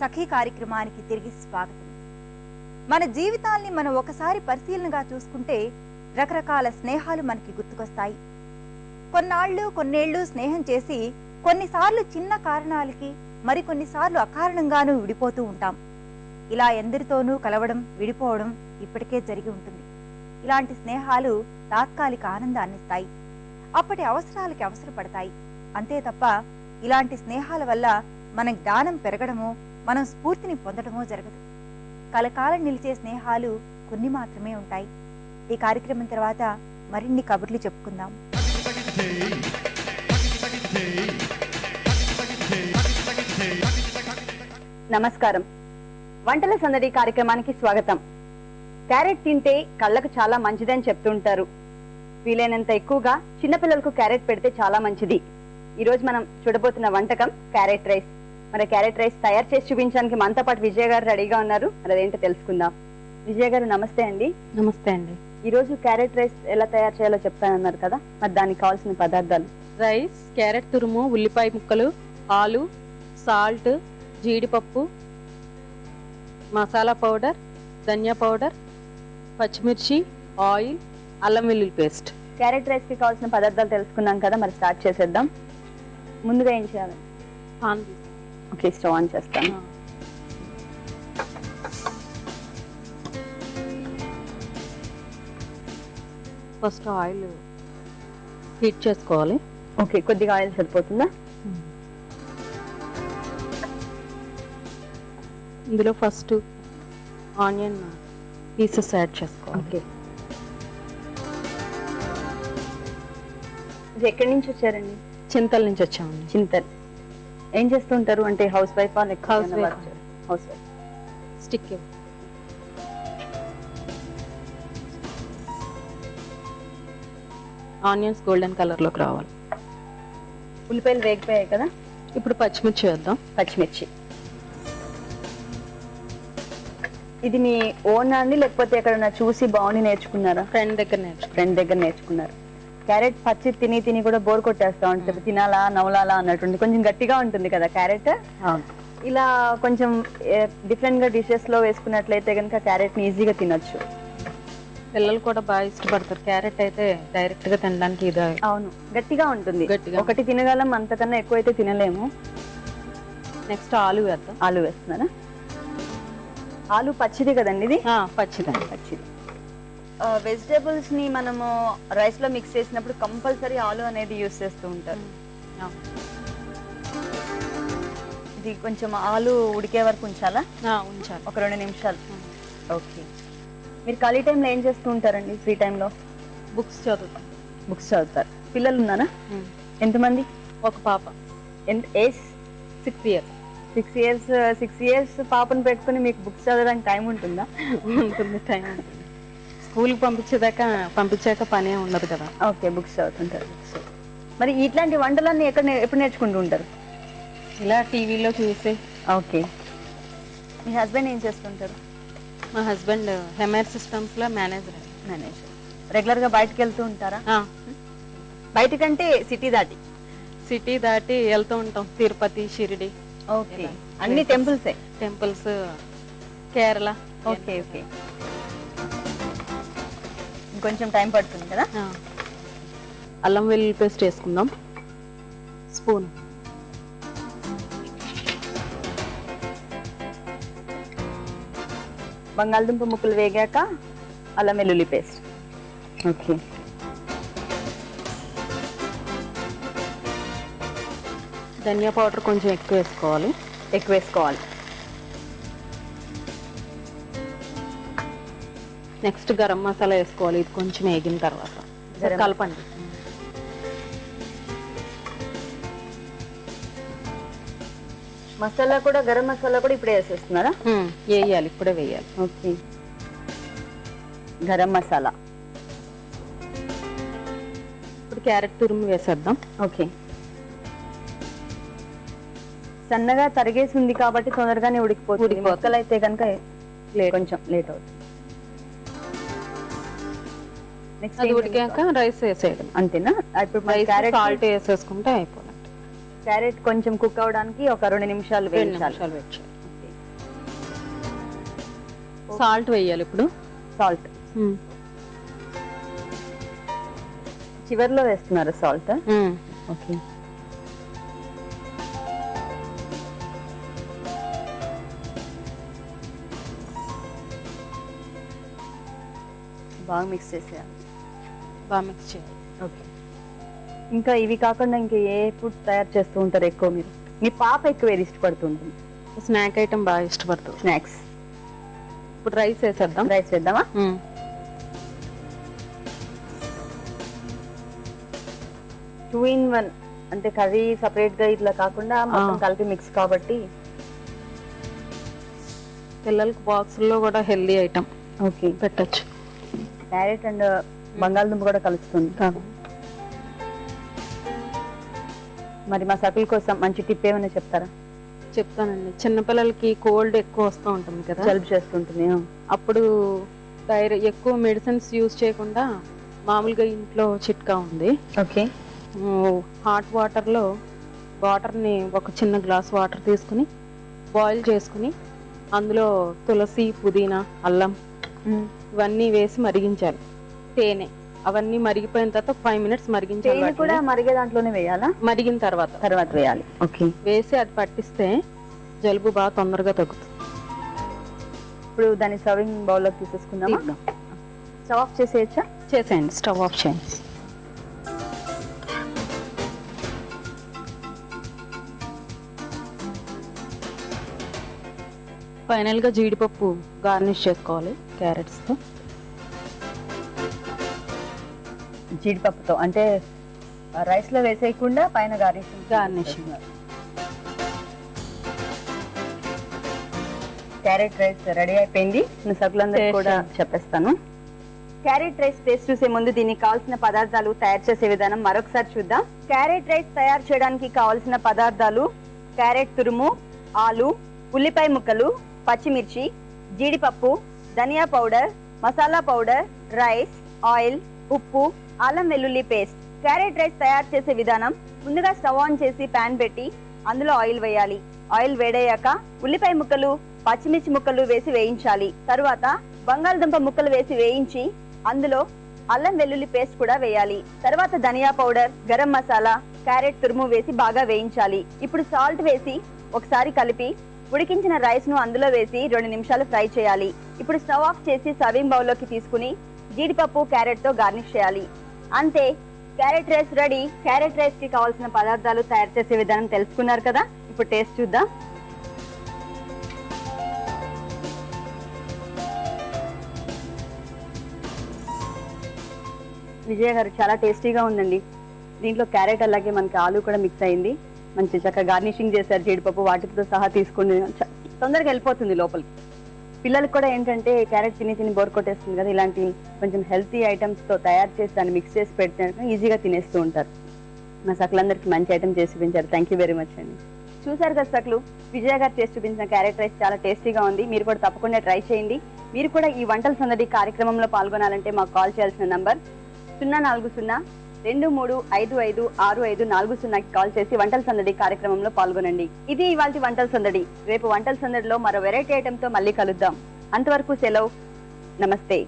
సఖీ కార్యక్రమానికి తిరిగి స్వాగతం. మన జీవితాల్ని మనం ఒకసారి పరిశీలనగా చూసుకుంటే రకరకాల స్నేహాలు మనకి గుర్తుకొస్తాయి. కొన్నాళ్ళు కొన్నేళ్ళు స్నేహం చేసి కొన్నిసార్లు చిన్న కారణాలకి మరికొన్నిసార్లు అకారణంగానూ విడిపోతూ ఉంటాం. ఇలా ఎందరితోనూ కలవడం విడిపోవడం ఇప్పటికే జరిగి ఉంటుంది. ఇలాంటి స్నేహాలు తాత్కాలిక ఆనందాన్ని ఇస్తాయి అప్పటి అవసరాలకి అవసరపడతాయి. అంతే తప్ప ఇలాంటి స్నేహాల వల్ల మన జ్ఞానం పెరగడమో మనం స్ఫూర్తిని పొందడమో జరగదు. కలకాలం నిలిచే స్నేహాలు కొన్ని మాత్రమే ఉంటాయి. ఈ కార్యక్రమం తర్వాత మరిన్ని కబుర్లు చెప్పుకుందాం. నమస్కారం. వంటల సందడి కార్యక్రమానికి స్వాగతం. క్యారెట్ తింటే కళ్ళకు చాలా మంచిదని చెప్తుంటారు. వీలైనంత ఎక్కువగా చిన్నపిల్లలకు క్యారెట్ పెడితే చాలా మంచిది. ఈరోజు మనం చూడబోతున్న వంటకం క్యారెట్ రైస్. మరి క్యారెట్ రైస్ తయారు చేసి చూపించడానికి మనతో పాటు విజయ గారు రెడీగా ఉన్నారు. మరి అదేంటో తెలుసుకుందాం. విజయ గారు నమస్తే అండి. నమస్తే అండి. ఈ రోజు క్యారెట్ రైస్ ఎలా తయారు చేయాలో చెప్తానన్నారు కదా. మరి దానికి కావాల్సిన పదార్థాలు. రైస్ క్యారెట్ తురుము ఉల్లిపాయ ముక్కలు ఆలు సాల్ట్ జీడిపప్పు మసాలా పౌడర్ ధనియా పౌడర్ పచ్చిమిర్చి ఆయిల్ అల్లం వెల్లుల్లి పేస్ట్. క్యారెట్ రైస్కి కావాల్సిన పదార్థాలు తెలుసుకున్నాం కదా మరి స్టార్ట్ చేసేద్దాం. ముందుగా ఏం చేయాలి? పాన్ ఓకే స్టవ్ ఆన్ చేస్తాను ఫస్ట్ ఆయిల్ హీట్ చేసుకోవాలి. ఓకే కొద్దిగా ఆయిల్ సరిపోతుందా? ఇందులో ఫస్ట్ ఆనియన్ పీసెస్ యాడ్ చేసుకోవాలి. ఓకే ఇది ఎక్కడి నుంచి వచ్చారండి? చింతల నుంచి వచ్చామండి. చింతల్. ఏం చేస్తుంటారు అంటే house wife House wife. House wife. Stick onions golden కలర్లోకి రావాలి. ఉల్లిపాయలు వేగిపోయాయి కదా? ఇప్పుడు పచ్చిమిర్చి వేద్దాం. పచ్చిమిర్చి. ఇది మీ ఓన్ అండి లేకపోతే ఎక్కడన్నా చూసి బాగుండి నేర్చుకున్నారా? ఫ్రెండ్ దగ్గర ఫ్రెండ్ దగ్గర నేర్చుకున్నారు. క్యారెట్ పచ్చి తిని తిని కూడా బోర్ కొట్టేస్తా ఉంటుంది. తినాలా నవలాలా అన్నట్టుంది కొంచెం గట్టిగా ఉంటుంది కదా క్యారెట్? ఇలా కొంచెం డిఫరెంట్గా డిషెస్లో వేసుకున్నట్లయితే కనుక క్యారెట్ని ఈజీగా తినొచ్చు. పిల్లలు కూడా బాగా ఇష్టపడతారు. క్యారెట్ అయితే డైరెక్ట్గా తినడానికి ఇది అవును. గట్టిగా ఉంటుంది. గట్టిగా. ఒకటి తినగలం అంతకన్నా ఎక్కువైతే తినలేము. నెక్స్ట్ ఆలు వేద్దాం. ఆలు వేస్తున్నారా ఆలు పచ్చిది కదండి ఇది? పచ్చిదండి పచ్చిది. వెజిటేబుల్స్ని మనము రైస్లో మిక్స్ చేసినప్పుడు కంపల్సరీ ఆలు అనేది యూస్ చేస్తూ ఉంటారు. ఆ, ఇది కొంచెం ఆలు ఉడికే వరకు ఉంచాలా? ఉంచాలి. ఒక రెండు నిమిషాలు. ఓకే. మీరు ఖాళీ టైంలో ఏం చేస్తూ ఉంటారండి ఫ్రీ టైంలో? బుక్స్ చదువుతాం. బుక్స్ చదువుతారు. పిల్లలు ఉన్నారా ఉమ్. ఎంతమంది? ఒక పాప. ఎంత? Age? Six year six years six years పాపను పెట్టుకుని మీకు బుక్స్ చదవడానికి టైం ఉంటుందా? ఉంటుంది టైం ఉంటుంది. స్కూల్కి పంపించేదాకా పంపించాక పనే ఉండదు కదా. ఓకే బుక్స్ చదువుతుంటారు. మరి ఇట్లాంటి వంటలన్నీ ఎక్కడ నే- ఎప్పుడు నేర్చుకుంటూ ఉంటారు? ఇలా టీవీలో చూసి. ఓకే. మీ హస్బెండ్ ఏం చేస్తుంటారు? మా హస్బెండ్ హెమర్ సిస్టమ్స్లో మేనేజర్. మేనేజర్. రెగ్యులర్గా బయటకు వెళ్తూ ఉంటారా బయటకంటే సిటీ దాటి? సిటీ దాటి వెళ్తూ ఉంటాం తిరుపతి షిరిడి. ఓకే. అన్ని టెంపుల్సే? టెంపుల్స్ కేరళ. Okay okay. ఇంకొంచెం టైం పడుతుంది కదా. అల్లం వెల్లుల్లి పేస్ట్ వేసుకుందాం. స్పూన్. బంగాళదుంప ముక్కలు వేగాక అల్లం వెల్లుల్లి పేస్ట్. ఓకే. ధనియా పౌడర్ కొంచెం ఎక్కువ వేసుకోవాలి. ఎక్కువ వేసుకోవాలి. నెక్స్ట్ గరం మసాలా వేసుకోవాలి. ఇది కొంచెం వేగిన తర్వాత. కలపండి. మసాలా కూడా గరం మసాలా కూడా ఇప్పుడే వేసేస్తున్నారా? వేయాలి. ఇప్పుడే వేయాలి. ఓకే. గరం మసాలా. ఇప్పుడు క్యారెట్ తురుము వేసేద్దాం. ఓకే. సన్నగా తరిగేసి ఉంది కాబట్టి తొందరగానే ఉడికిపోతుంది. ముక్కలు అయితే కనుక కొంచెం లేట్ అవుతుంది. నెక్స్ట్ అది ఉడికాక రైస్ వేసేయడం అంతేనా? ఇప్పుడు మన క్యారెట్ సాల్ట్ వేసేసుకుంటే అయిపోతుంది క్యారెట్ కొంచెం కుక్ అవడానికి ఒక రెండు నిమిషాలు రెండు నిమిషాలు వేయాలి సాల్ట్ వేయాలి ఇప్పుడు. Salt hmm. చివరిలో వేస్తున్నారు సాల్ట్ ఓకే hmm. బాగా మిక్స్ చేసేయాలి బాగా మిక్స్ చేయాలి ఓకే. ఇంకా ఇవి కాకుండా ఇంకా ఏ ఫుడ్ తయారు చేస్తూ ఉంటారు ఎక్కువ మీరు? మీ పాప ఎక్కువ ఏది ఇష్టపడుతుంది? స్నాక్ ఐటమ్ బాగా ఇష్టపడుతుంది స్నాక్స్. ఇప్పుడు రైస్ వేసేద్దాం. రైస్ వేద్దామా. Two in one. అంటే కర్రీ సపరేట్గా ఇట్లా కాకుండా మొత్తం. కలిపి మిక్స్ కాబట్టి. పిల్లలకి బాక్సుల్లో కూడా హెల్దీ ఐటమ్ ఓకే. పెట్టచ్చు. క్యారెట్ అండ్ బంగాళదుంప కూడా కలుస్తుంది. మరి మా సకుల కోసం మంచి టిప్ ఏమైనా చెప్తారా? చెప్తానండి. చిన్నపిల్లలకి కోల్డ్ ఎక్కువ వస్తూ ఉంటుంది కదా. జలుబు చేస్తుంటుంది. అప్పుడు డైరె ఎక్కువ మెడిసిన్స్ యూజ్ చేయకుండా మామూలుగా ఇంట్లో చిట్కా ఉంది. ఓకే. హాట్ వాటర్లో వాటర్ని ఒక చిన్న గ్లాస్ వాటర్ తీసుకుని బాయిల్ చేసుకుని అందులో తులసి పుదీనా అల్లం ఇవన్నీ వేసి మరిగించాలి. తేనె. అవన్నీ మరిగిపోయిన తర్వాత ఫైవ్ మినిట్స్ మరిగించాలి కూడా. మరిగే దాంట్లోనే వేయాలా? మరిగిన తర్వాత. తర్వాత వేయాలి. ఓకే. వేసి అది పట్టిస్తే జలుబు బాగా తొందరగా తగ్గుతుంది. ఇప్పుడు దాన్ని సర్వింగ్ బౌల్లోకి తీసేసుకుందామా? తీద్దాం. స్టవ్ ఆఫ్ చేసేయచ్చా? చేసేయండి. స్టవ్ ఆఫ్ చేయండి. ఫైనల్గా జీడిపప్పు గార్నిష్ చేసుకోవాలి క్యారెట్స్తో జీడిపప్పుతో అంటే రైస్లో వేసేయకుండా పైన garnish Garnishing. Carrot rice ready అయిపోయింది నేను సకులందరికీ కూడా. చెప్పేస్తాను క్యారెట్ రైస్ టేస్ట్ చూసే ముందు దీనికి కావాల్సిన పదార్థాలు తయారు చేసే విధానం మరొకసారి చూద్దాం క్యారెట్ రైస్ తయారు చేయడానికి కావాల్సిన పదార్థాలు క్యారెట్ తురుము ఆలు ఉల్లిపాయ ముక్కలు పచ్చిమిర్చి జీడిపప్పు ధనియా powder masala powder rice oil ఉప్పు అల్లం వెల్లుల్లి పేస్ట్. క్యారెట్ రైస్ తయారు చేసే విధానం ముందుగా స్టవ్ ఆన్ చేసి పాన్ పెట్టి అందులో ఆయిల్ వేయాలి. ఆయిల్ వేడయ్యాక ఉల్లిపాయ ముక్కలు పచ్చిమిర్చి ముక్కలు వేసి వేయించాలి. తరువాత బంగాళదుంప ముక్కలు వేసి వేయించి అందులో అల్లం వెల్లుల్లి పేస్ట్ కూడా వేయాలి. తర్వాత ధనియా పౌడర్ గరం మసాలా క్యారెట్ తురుము వేసి బాగా వేయించాలి. ఇప్పుడు సాల్ట్ వేసి ఒకసారి కలిపి ఉడికించిన రైస్ను అందులో వేసి రెండు నిమిషాలు ఫ్రై చేయాలి. ఇప్పుడు స్టవ్ ఆఫ్ చేసి సర్వింగ్ బౌల్లోకి తీసుకుని జీడిపప్పు క్యారెట్తో గార్నిష్ చేయాలి. అంతే క్యారెట్ రైస్ రెడీ. క్యారెట్ రైస్కి కావాల్సిన పదార్థాలు తయారు చేసే విధానం తెలుసుకున్నారు కదా? ఇప్పుడు టేస్ట్ చూద్దాం. విజయ గారు చాలా టేస్టీగా ఉందండి. దీంట్లో క్యారెట్ అలాగే మనకి ఆలు కూడా మిక్స్ అయింది. మంచి చక్కగా గార్నిషింగ్ చేశారు జీడిపప్పు వాటితో సహా తీసుకుని తొందరగా వెళ్ళిపోతుంది లోపలికి. పిల్లలకు కూడా ఏంటంటే క్యారెట్ తిని తిని బోర్ కొట్టేస్తుంది కదా ఇలాంటి కొంచెం హెల్తీ ఐటమ్స్తో తయారు చేసి దాన్ని మిక్స్ చేసి పెడితే ఈజీగా తినేస్తూ ఉంటారు. మా సకలందరికీ మంచి ఐటమ్ చేసి చూపించారు. థ్యాంక్ యూ వెరీ మచ్ అండి. చూసారు కదా సకలు? విజయ గారు చేసి చూపించిన క్యారెట్ రైస్ చాలా టేస్టీగా ఉంది. మీరు కూడా తప్పకుండా ట్రై చేయండి. మీరు కూడా ఈ వంటల సందడి కార్యక్రమంలో పాల్గొనాలంటే మాకు కాల్ చేయాల్సిన నంబర్ సున్నా నాలుగు సున్నా రెండు మూడు ఐదు ఐదు ఆరు ఐదు నాలుగు సున్నాకి కాల్ చేసి వంటల సందడి కార్యక్రమంలో పాల్గొనండి. ఇది ఇవాళ వంటల సందడి. రేపు వంటల సందడిలో మరో వెరైటీ ఐటెంతో మళ్ళీ కలుద్దాం. అంతవరకు సెలవు. నమస్తే.